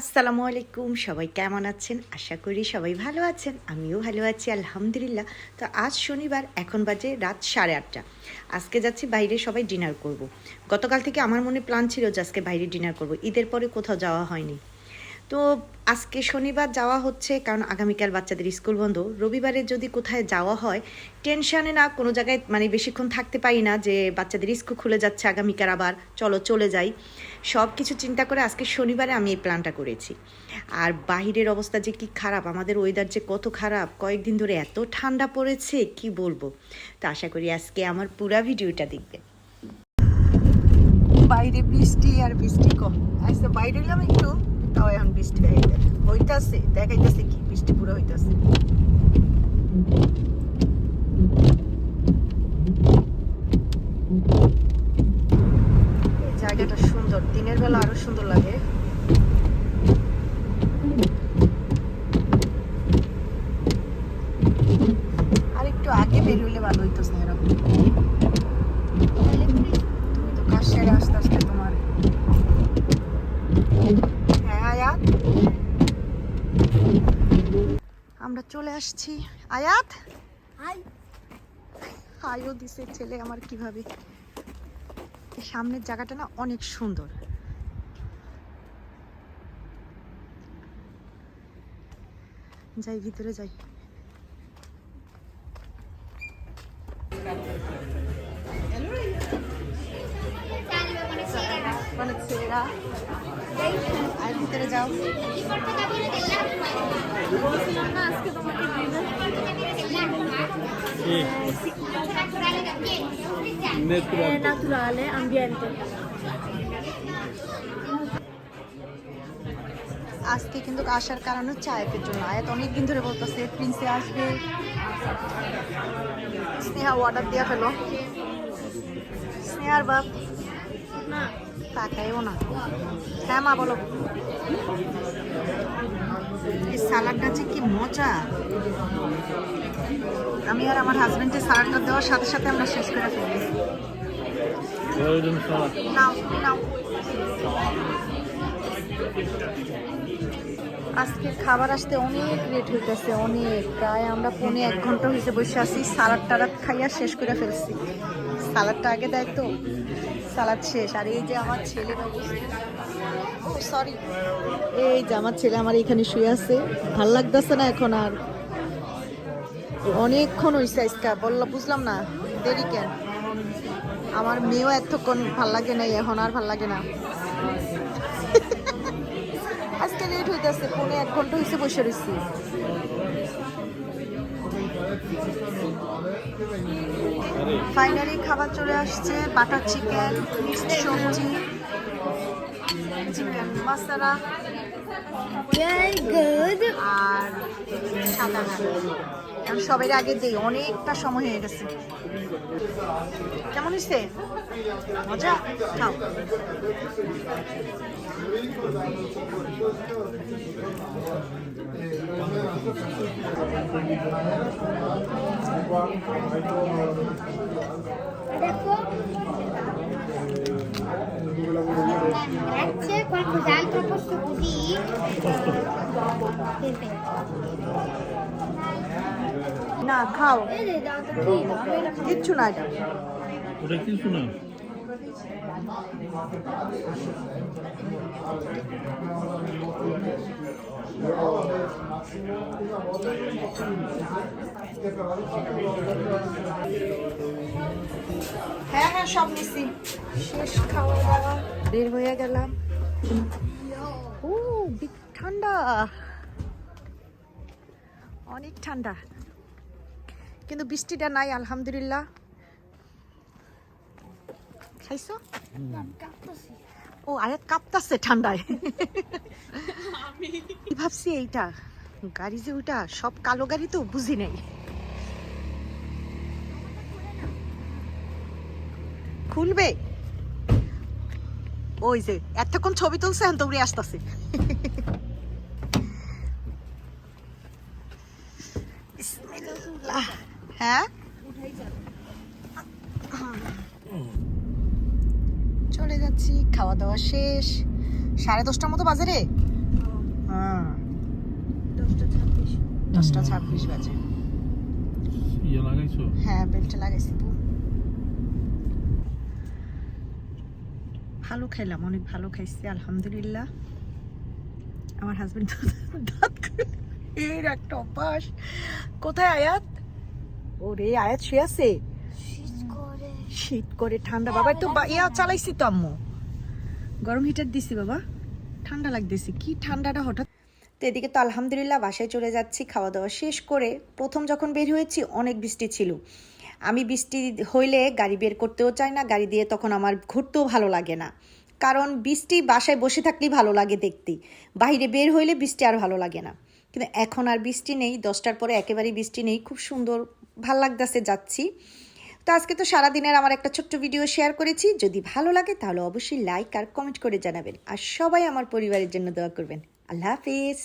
আসসালামু আলাইকুম, সবাই কেমন আছেন? আশা করি সবাই ভালো আছেন, আমিও ভালো আছি, আলহামদুলিল্লাহ। তো আজ শনিবার, এখন বাজে রাত সাড়ে আটটা। আজকে যাচ্ছি বাইরে সবাই ডিনার করব। গতকাল থেকে আমার মনে প্ল্যান ছিল যে আজকে বাইরে ডিনার করব, ঈদের পরে কোথাও যাওয়া হয়নি। তো আজকে শনিবার যাওয়া হচ্ছে, কারণ আগামীকাল বাচ্চাদের স্কুল বন্ধ। রবিবারে যদি কোথায় যাওয়া হয়, টেনশানে না কোনো জায়গায় মানে বেশিক্ষণ থাকতে পারি না যে বাচ্চাদের স্কুল খুলে যাচ্ছে, আগামীকাল আবার চলো চলে যাই। সব কিছু চিন্তা করে আজকে শনিবারে আমি এই প্ল্যানটা করেছি। আর বাহিরের অবস্থা যে কি খারাপ, আমাদের ওয়েদার যে কত খারাপ, কয়েকদিন ধরে এত ঠান্ডা পড়েছে, কি বলব? তো আশা করি আজকে আমার পুরা ভিডিওটা দেখবে বাইরে বৃষ্টি আর বৃষ্টি কম। আজকে বাইরে এলাম একটু। বৃষ্টি হইতে হইতাছে। দেখাইতেছে কি বৃষ্টি পুরো হইতাছে। জায়গাটা সুন্দর, দিনের বেলা আরও সুন্দর লাগে। আর একটু আগে বের হইলে ভালো হইতো স্নেহরা তুমি তো কাজ সেরে আস্তে আস্তে তোমার হ্যাঁ আয়াত আমরা চলে আসছি। আয়াত? হাই। হাইও দিছে ছেলে আমার কীভাবে। সামনের জায়গাটা না অনেক সুন্দর। যাই ভিতরে যাই। অনেক আর ভিতরে যাও। naturale, ambiente. আজকে কিন্তু আসার কারণ হচ্ছে আয়াতের জন্য। আয়াত অনেকদিন ধরে বলতেছে প্রিন্সে আসবে। স্নেহা অর্ডার দিয়ে ফেলো। স্নেহার বাপ। না। তাকাইও না। হ্যাঁ মা বলো। এই সালাডটা যে কি মজা। আমি আর আমার হাজবেন্ডের সালাডটা দেওয়ার সাথে সাথে আমরা শেষ করে ফেলি। নাও নাও। আজকে খাবার আসতে অনেক লেট হইতেছে অনেক। প্রায় আমরা পৌনে এক ঘণ্টা হয়েছে বসে আছি সালাদ টালাদ খাইয়া শেষ করে ফেলছি। সালাদটা আগে দেয় তো। সালাদ শেষ। আর এই যে আমার ছেলের সরি এই যে আমার ছেলে আমার এখানে শুয়ে আছে। ভালো লাগতেছে না এখন আর? অনেকক্ষণ হয়েছে আজকা। বললাম বুঝলাম না, দেরি কেন? আমার মেয়েও এতক্ষণ ভালো লাগে না এখন আর ভালো লাগে না। আজকে লেট হইতেছে, পৌনে এক ঘণ্টা হয়েছে বসে রয়েছি ফাইনালি খাবার চলে আসছে বাটার চিকেন মিক্সড সবজি চিকেন মশলা আর সাদা এখন সবাই আগে দিই অনেকটা সময় হয়ে গেছে। কেমন হয়েছে? মজা? খাও। Grazie, qualcos'altro posto così? না খাও কিচ্ছু না এটা ওটা কিছু না হ্যাঁ হ্যাঁ সব শেষ খাওয়া দাওয়া। বের হয়ে গেলাম। ঠান্ডা। অনেক ঠান্ডা। কিন্তু বৃষ্টিটা নাই, আলহামদুলিল্লাহ। খাইছো? ও আয়াত কাঁপতাছে ঠান্ডায়। ভাবছি এইটা? গাড়ি যে ওইটা সব কালো গাড়ি তো বুঝি নেই। খুলবে? ওই যে এতক্ষণ ছবি তুলছে এখন দৌড়ে আসতেছে। হ্যাঁ? যাচ্ছি খাওয়া দাওয়া শেষ। সাড়ে দশটার মতো বাজে রে? হ্যাঁ। দশটা ছাব্বিশ। বাজে। ইয়ে হ্যাঁ বেল্টটা লাগাইছি ভালো খাইলাম অনেক ভালো খাইছি আলহামদুলিল্লাহ। আমার হাজবেন্ড দাঁত এর একটা অভ্যাস। কোথায় আয়াত? ওরে আয়াত শুয়ে আছে? শীত করে। শীত করে ঠান্ডা। বাবা তো ইয়া চালাইছি তো আম্মু। গরম হিটার দিছি বাবা। ঠান্ডা লাগতেছে, কি ঠান্ডাটা হঠাৎ। তো এদিকে তো আলহামদুলিল্লাহ বাসায় চলে যাচ্ছি খাওয়া দাওয়া শেষ করে প্রথম যখন বের হয়েছি অনেক বৃষ্টি ছিল। আমি বৃষ্টি হইলে গাড়ি বের করতেও চাই না, গাড়ি দিয়ে তখন আমার ঘুরতেও ভালো লাগে না। কারণ বৃষ্টি বাসায় বসে থাকলেই ভালো লাগে দেখতে। বাইরে বের হইলে বৃষ্টি আর ভালো লাগে না। কিন্তু এখন আর বৃষ্টি নেই, দশটার পরে একেবারেই বৃষ্টি নেই, খুব সুন্দর, ভালো লাগতেছে যাচ্ছি। তো আজকে তো সারাদিনের আমার একটা ছোট্ট ভিডিও শেয়ার করেছি। যদি ভালো লাগে তাহলে অবশ্যই লাইক আর কমেন্ট করে জানাবেন। আর সবাই আমার পরিবারের জন্য দোয়া করবেন। আল্লাহ হাফিজ।